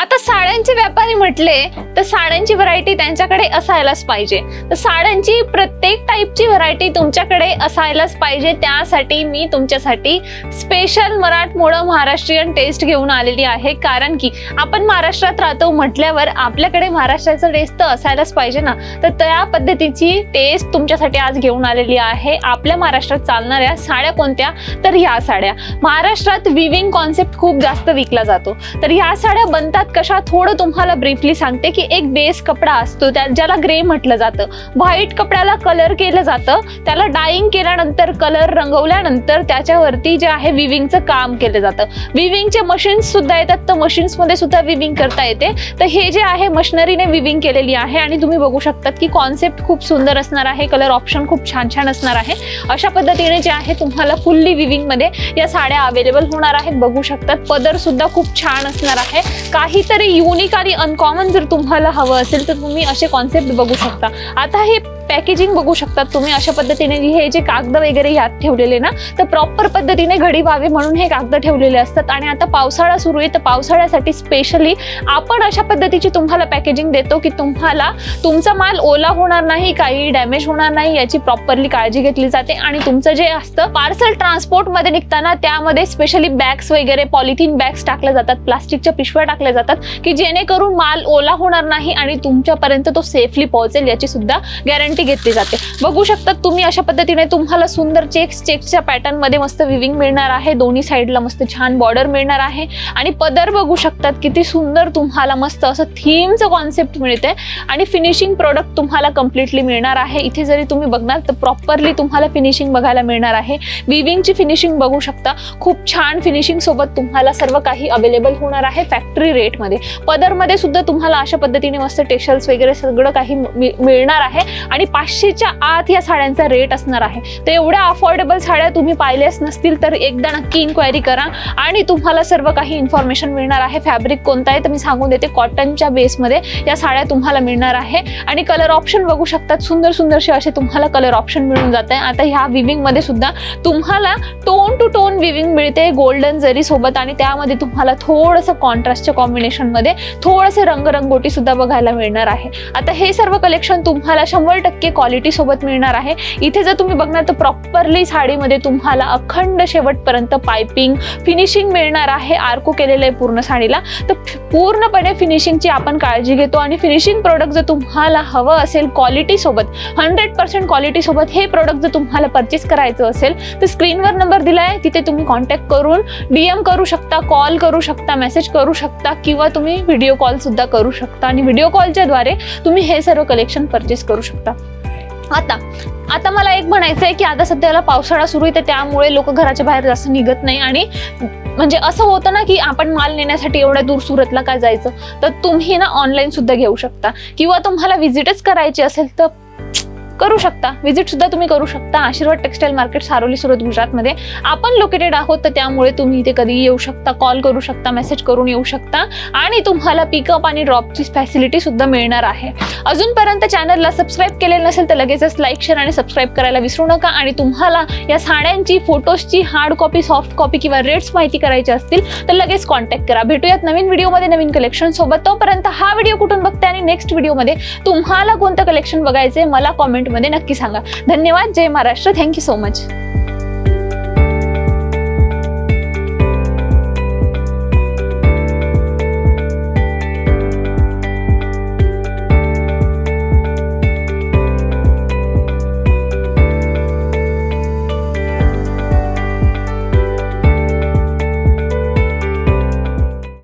आता साड्यांचे व्यापारी म्हटले तर साड्यांची व्हरायटी त्यांच्याकडे असायलाच पाहिजे. तर साड्यांची प्रत्येक टाईपची व्हरायटी तुमच्याकडे असायलाच पाहिजे. त्यासाठी मी तुमच्यासाठी स्पेशल मराठमोळं महाराष्ट्रीयन टेस्ट घेऊन आलेली आहे. कारण की आपण महाराष्ट्रात राहतो म्हटल्यावर आपल्याकडे महाराष्ट्राचं टेस्ट तर असायलाच पाहिजे ना. तर त्या पद्धतीची टेस्ट तुमच्यासाठी आज घेऊन आलेली आहे. आपल्या महाराष्ट्रात चालणाऱ्या साड्या कोणत्या? तर ह्या साड्या. महाराष्ट्रात विविंग कॉन्सेप्ट खूप जास्त विकला जातो. तर ह्या साड्या बनतात कशा थोडं तुम्हाला ब्रीफली सांगते की एक बेस कपडा असतो त्या ज्याला ग्रे म्हटलं जातं. व्हाईट कपड्याला कलर केलं जातं त्याला डाईंग केल्यानंतर कलर रंगवल्यानंतर त्याच्यावरती जे आहे विविंगचं काम केलं जातं. विविंगचे मशीन्स सुद्धा येतात तर मशीन्समध्ये सुद्धा विविंग करता येते. तर हे जे आहे मशिनरीने विविंग केलेली आहे आणि तुम्ही बघू शकतात की कॉन्सेप्ट खूप सुंदर असणार आहे कलर ऑप्शन खूप छान छान असणार आहे. अशा पद्धतीने जे आहे तुम्हाला फुल्ली विविंगमध्ये या साड्या अवेलेबल होणार आहेत. बघू शकतात पदर सुद्धा खूप छान असणार आहे. काही काहीतरी युनिक आणि अनकॉमन जर तुम्हाला हवं असेल तर तुम्ही असे कॉन्सेप्ट बघू शकता. आता हे पॅकेजिंग बघू शकतात तुम्ही अशा पद्धतीने. हे जे कागद वगैरे यात ठेवलेले ना तर प्रॉपर पद्धतीने घडी व्हावे म्हणून हे कागद ठेवलेले असतात. आणि आता पावसाळा सुरू आहे तर पावसाळ्यासाठी स्पेशली आपण अशा पद्धतीची तुम्हाला पॅकेजिंग देतो की तुम्हाला तुमचा माल ओला होणार नाही काही डॅमेज होणार नाही याची प्रॉपरली काळजी घेतली जाते. आणि तुमचं जे असतं पार्सल ट्रान्सपोर्टमध्ये निघताना त्यामध्ये स्पेशली बॅग्स वगैरे पॉलिथिन बॅग्स टाकल्या जातात प्लास्टिकच्या पिशव्या टाकल्या जातात की जेणेकरून माल ओला होणार नाही आणि तुमच्यापर्यंत तो सेफली पोहोचेल याची सुद्धा गॅरंटी घेतली जाते. बघू शकतात तुम्ही अशा पद्धतीने तुम्हाला सुंदर चेक्स चेक्सच्या पॅटर्नमध्ये मस्त विविंग मिळणार आहे. दोन्ही साईडला मस्त छान बॉर्डर मिळणार आहे. आणि पदर बघू शकतात किती सुंदर तुम्हाला मस्त असं थीमचं कॉन्सेप्ट मिळते. आणि फिनिशिंग प्रोडक्ट तुम्हाला कम्प्लिटली मिळणार आहे. इथे जरी तुम्ही बघणार तर प्रॉपरली तुम्हाला फिनिशिंग बघायला मिळणार आहे. विविंगची फिनिशिंग बघू शकता. खूप छान फिनिशिंग सोबत तुम्हाला सर्व काही अवेलेबल होणार आहे फॅक्टरी रेटमध्ये पदरमध्ये सुद्धा तुम्हाला अशा पद्धतीने मस्त टेशल्स वगैरे सगळं काही मिळणार आहे. आणि पाचशेच्या आत या साड्यांचा रेट असणार आहे. तर एवढ्या अफोर्डेबल साड्या तुम्ही पाहिल्याच नसतील तर एकदा नक्की इन्क्वायरी करा. आणि तुम्हाला सर्व काही इन्फॉर्मेशन मिळणार आहे. फॅब्रिक कोणता आहे तर मी सांगून देते. कॉटनच्या बेसमध्ये या साड्या तुम्हाला मिळणार आहे. आणि कलर ऑप्शन बघू शकतात. सुंदर सुंदरसे असे तुम्हाला कलर ऑप्शन मिळून जात आहे आता ह्या विविंगमध्ये सुद्धा तुम्हाला टोन टू टोन विविंग मिळते गोल्डन जरी सोबत. आणि त्यामध्ये तुम्हाला थोडंसं कॉन्ट्रास्टच्या कॉम्बिनेशनमध्ये थोडंसं रंगरंगोटी सुद्धा बघायला मिळणार आहे. आता हे सर्व कलेक्शन तुम्हाला शंभर टक्के क्वालिटी सोबत मिळणार आहे. इथे जर तुम्ही बघणार तर प्रॉपरली साडीमध्ये तुम्हाला अखंड शेवटपर्यंत पायपिंग फिनिशिंग मिळणार आहे. आर्को केलेलं आहे पूर्ण साडीला. तर पूर्णपणे फिनिशिंगची आपण काळजी घेतो आणि फिनिशिंग प्रोडक्ट जर तुम्हाला हवं असेल क्वालिटी सोबत हंड्रेड पर्सेंट क्वालिटी सोबत हे प्रोडक्ट जर तुम्हाला परचेस करायचं असेल तर स्क्रीनवर नंबर दिला आहे तिथे तुम्ही कॉन्टॅक्ट करून डीएम करू शकता कॉल करू शकता मेसेज करू शकता किंवा तुम्ही व्हिडिओ कॉल सुद्धा करू शकता. आणि व्हिडिओ कॉलच्या द्वारे तुम्ही हे सर्व कलेक्शन परचेस करू शकता. आता आता मला एक म्हणायचं आहे की आता सध्याला पावसाळा सुरू आहे तर त्यामुळे लोक घराच्या बाहेर जास्त निघत नाही आणि म्हणजे असं होतं ना की आपण माल नेण्यासाठी एवढ्या दूर सुरतला काय जायचं? तर तुम्ही ना ऑनलाईन सुद्धा घेऊ शकता. किंवा तुम्हाला व्हिजिटच करायची असेल तर करू शकता. व्हिजिट सुद्धा तुम्ही करू शकता. आशीर्वाद टेक्सटाईल मार्केट सारोली सुरत गुजरातमध्ये. आपण लोकेटेड आहोत तर त्यामुळे तुम्ही इथे कधी येऊ शकता कॉल करू शकता मेसेज करून येऊ शकता. आणि तुम्हाला पिकअप आणि ड्रॉपची फॅसिलिटी सुद्धा मिळणार आहे. अजूनपर्यंत चॅनलला सबस्क्राईब केलेलं नसेल तर लगेचच लाईक शेअर आणि सबस्क्राईब करायला विसरू नका. आणि तुम्हाला या साड्यांची फोटोजची हार्ड कॉपी सॉफ्ट कॉपी किंवा रेट्स माहिती करायची असतील तर लगेच कॉन्टॅक्ट करा. भेटूयात नवीन व्हिडिओमध्ये नवीन कलेक्शन सोबत. तोपर्यंत हा व्हिडिओ कुठून बघते आणि नेक्स्ट व्हिडिओमध्ये तुम्हाला कोणतं कलेक्शन बघायचे मला कॉमेंट कमेंटमध्ये नक्की सांगा. धन्यवाद जय Maharashtra. Thank you so much